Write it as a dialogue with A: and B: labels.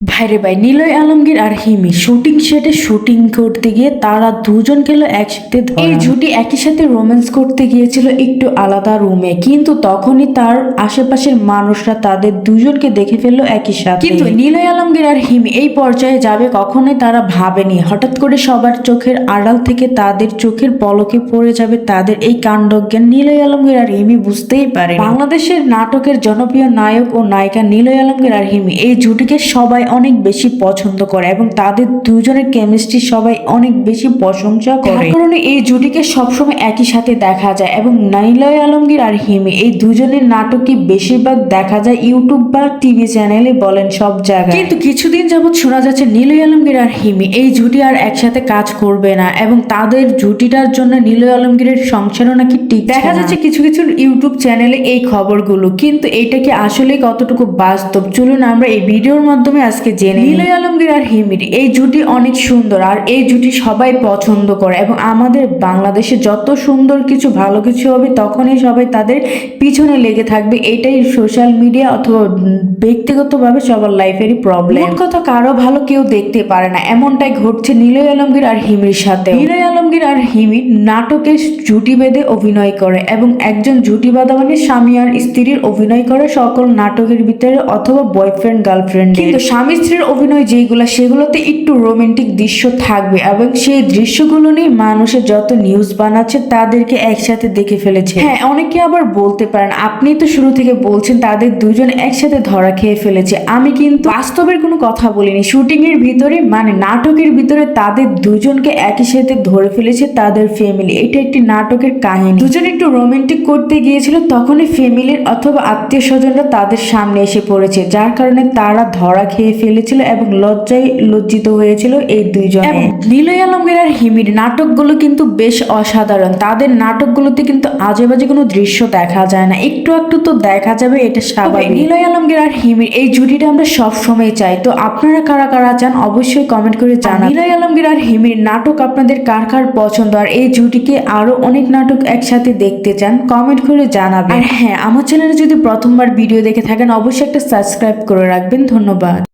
A: ভাইরে ভাই নিলয় আলমগীর আর হিমি শুটিং সেটে শুটিং করতে গিয়ে তারা দুজন গেল একসাথে। এই জুটি একই সাথে রোম্যান্স করতে গিয়েছিল একটু আলাদা রুমে কিন্তু তখনই তার আশেপাশের মানুষরা তাদের দুজনকে দেখে ফেলল একই সাথে। কিন্তু নিলয় আলমগীর আর হিমি এই পর্যায়ে যাবে কখনোই তারা ভাবেনি। হঠাৎ করে সবার চোখের আড়াল থেকে তাদের চোখের পলকে পড়ে যাবে তাদের এই কাণ্ডজ্ঞান নিলয় আলমগীর আর হিমি বুঝতেই পারে বাংলাদেশের নাটকের জনপ্রিয় নায়ক ও নায়িকা নিলয় আলমগীর আর হিমি এই জুটিকে সবাই অনেক বেশি পছন্দ করে এবং তাদের দুজনের কেমিস্ট্রি সবাই অনেক বেশি প্রশংসা করে। কারণে এই জুটিকে সবসময় একই সাথে দেখা যায় এবং নিলয় আলমগীর আর হিমি এই দুজনের নাটকই বেশিরভাগ দেখা যায় ইউটিউব বা টিভি চ্যানেলে বলেন সব জায়গায়। কিন্তু কিছুদিন যাবত শোনা যাচ্ছে নিলয় আলমগীর আর হিমি এই জুটি আর একসাথে কাজ করবে না এবং তাদের জুটিটার জন্য নিলয় আলমগীরের সংসারও নাকি ঠিক দেখা যাচ্ছে কিছু কিছু ইউটিউব চ্যানেলে এই খবরগুলো কিন্তু এইটা কি আসলে কতটুকু বাস্তব? চলুন আমরা এই ভিডিওর মাধ্যমে আজকে জেনে নিই। নিলয় আলমগীর আর হিমির এই জুটি অনেক সুন্দর আর এই জুটি সবাই পছন্দ করে এবং আমাদের বাংলাদেশে যত সুন্দর কিছু ভালো কিছু হবে তখনই সবাই তাদের পিছনে লেগে থাকবে। এটাই সোশ্যাল মিডিয়া অথবা ব্যক্তিগতভাবে সবার লাইফেরই প্রবলেম কথা কারও ভালো কেউ দেখতে পারে না। এমনটাই ঘটছে নিলয় আলমগীর আর হিমির সাথে নিলয় আলমগীর আর হিমির নাটকে জুটি বেঁধে অভিনয় করে এবং একজন জুটি বাঁধা মানে স্বামী আর স্ত্রীর অভিনয় করে সকল নাটকের ভিতরে অথবা বয়ফ্রেন্ড গার্লফ্রেন্ড কিন্তু স্বামী স্ত্রীর অভিনয় যেগুলো সেগুলোতে একটু রোমান্টিক দৃশ্য থাকবে এবং সেই দৃশ্যগুলো নিয়ে মানুষের যত নিউজ বানাচ্ছে তাদেরকে একসাথে দেখে ফেলেছে। হ্যাঁ অনেকে আবার বলতে পারেন, আপনি তো শুরু থেকে বলছেন তাদের দুজন একসাথে ধরা খেয়ে ফেলেছে। আমি কিন্তু বাস্তবের কোনো কথা বলিনি। শুটিং এর ভিতরে মানে নাটকের ভিতরে তাদের দুজনকে একই সাথে ধরে ফেলেছে তাদের ফ্যামিলি এটা একটি নাটকের কাহিনী। দুজন একটু রোমান্টিক করতে গিয়েছিল, তখনই ফ্যামিলির অথবা আত্মীয় স্বজনরা তাদের সামনে এসে পড়েছে, যার কারণে তারা ধরা খেয়ে ফেলেছিল এবং লজ্জায় লজ্জিত হয়েছিল এই দুইজন। নিলয় আলমগীর আর হিমির নাটকগুলো কিন্তু বেশ অসাধারণ। তাদের নাটকগুলোতে কিন্তু আজে বাজে কোনো দৃশ্য দেখা যায় না। একটু একটু তো দেখা যাবে এটা স্বাভাবিক। নিলয় আলমগীর আর হিমির এই জুটিটা আমরা সব সময় চাই। তো আপনারা কারা কারা চান অবশ্যই কমেন্ট করে জানান নিলয় আলমগীর আর হিমির নাটক আপনাদের কার কার পছন্দ? আর এই জুটিকে আরও অনেক নাটক একসাথে দেখতে চান কমেন্ট করে জানাবেন। আর হ্যাঁ আমার চ্যানেলে যদি প্রথমবার ভিডিও দেখে থাকেন অবশ্যই একটা সাবস্ক্রাইব করে রাখবেন। ধন্যবাদ।